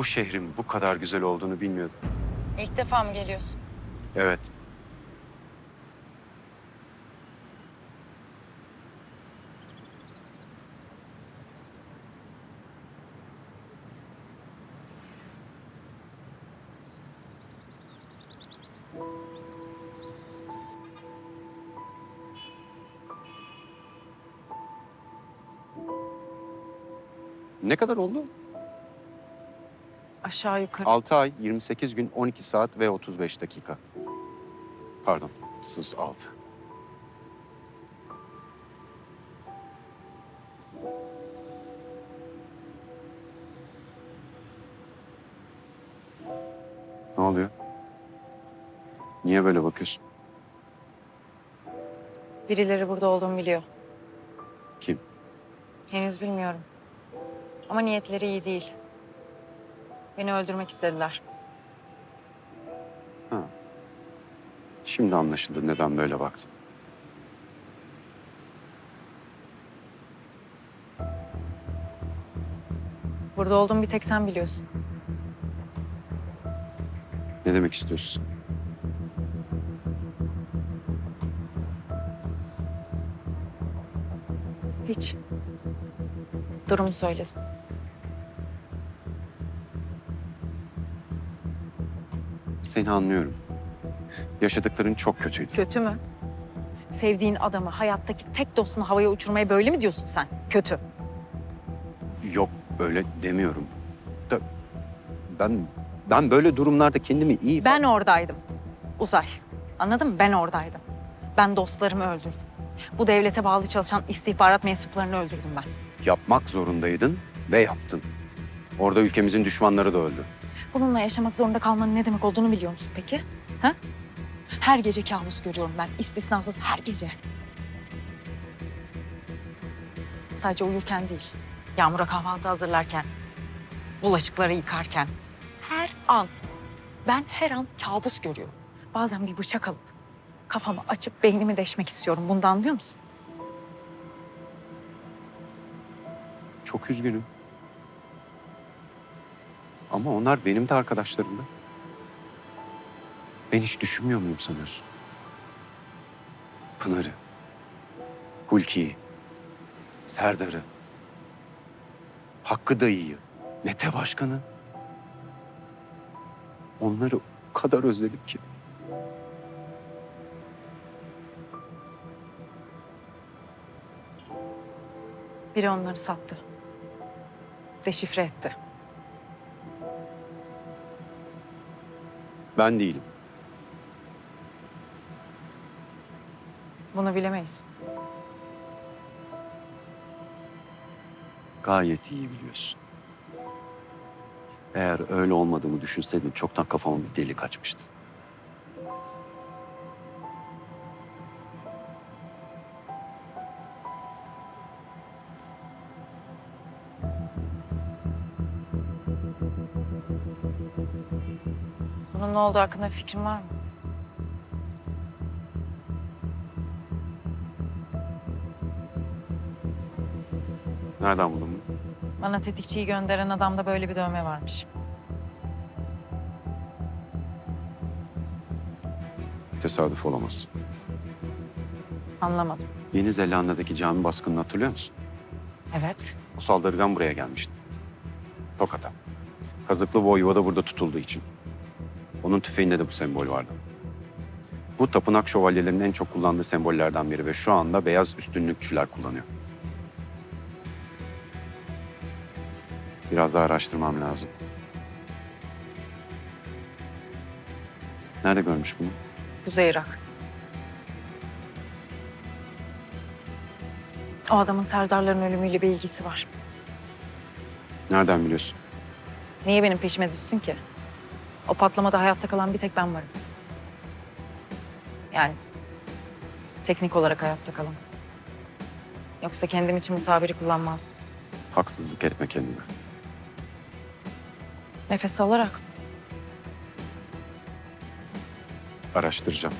Bu şehrin bu kadar güzel olduğunu bilmiyordum. İlk defa mı geliyorsun? Evet. Ne kadar oldu? Aşağı yukarı. 6 ay, 28 gün, 12 saat ve 35 dakika. Pardon, 36. Ne oluyor? Niye böyle bakıyorsun? Birileri burada olduğumu biliyor. Kim? Henüz bilmiyorum. Ama niyetleri iyi değil. Beni öldürmek istediler. Ha. Şimdi anlaşıldı neden böyle baktın. Burada olduğumu bir tek sen biliyorsun. Ne demek istiyorsun? Hiç. Durumu söyledim. Seni anlıyorum. Yaşadıkların çok kötüydü. Kötü mü? Sevdiğin adamı, hayattaki tek dostunu havaya uçurmaya böyle mi diyorsun sen? Kötü. Yok öyle demiyorum. Da ben ben böyle durumlarda kendimi iyi Ben oradaydım. Uzay. Anladın mı? Ben oradaydım. Ben dostlarımı öldürdüm. Bu devlete bağlı çalışan istihbarat mensuplarını öldürdüm ben. yapmak zorundaydın ve yaptın. Orada ülkemizin düşmanları da öldü. Bununla yaşamak zorunda kalmanın ne demek olduğunu biliyor musun peki? Ha? Her gece kabus görüyorum ben. istisnasız her gece. Sadece uyurken değil. Yağmur'a kahvaltı hazırlarken. Bulaşıkları yıkarken. Her an. Ben her an kabus görüyorum. Bazen bir bıçak alıp kafamı açıp beynimi deşmek istiyorum. Bunu da anlıyor musun? Çok üzgünüm. Ama onlar benim de arkadaşlarımdı. Ben hiç düşünmüyor muyum sanıyorsun? Pınar'ı, Hulki'yi, Serdar'ı, Hakkı dayıyı, Mete Başkan'ı. Onları o kadar özledim ki. Biri onları sattı. Deşifre etti. Ben değilim. Bunu bilemeyiz. Gayet iyi biliyorsun. Eğer öyle olmadığımı düşünseydin çoktan kafama bir delik açmıştı. Bunun ne olduğu hakkında fikrin var mı? Nereden buldun bunu? Bana tetikçiyi gönderen adamda böyle bir dövme varmış. Tesadüf olamaz. Anlamadım. Yeni Zelanda'daki cami baskınını hatırlıyor musun? Evet. O saldırgan buraya gelmişti. Tokat'a. Kazıklı Voyvoda burada tutulduğu için. Onun tüfeğinde de bu sembol vardı. Bu tapınak şövalyelerinin en çok kullandığı sembollerden biri ve şu anda beyaz üstünlükçüler kullanıyor. Biraz daha araştırmam lazım. Nerede görmüş bunu? Kuzey Irak. O adamın Serdarların ölümüyle bir ilgisi var. Nereden biliyorsun? Niye benim peşime düşsün ki? O patlamada hayatta kalan bir tek ben varım. Yani teknik olarak hayatta kalan. Yoksa kendim için bu tabiri kullanmazdım. Haksızlık etme kendine. Nefes alarak. Araştıracağım.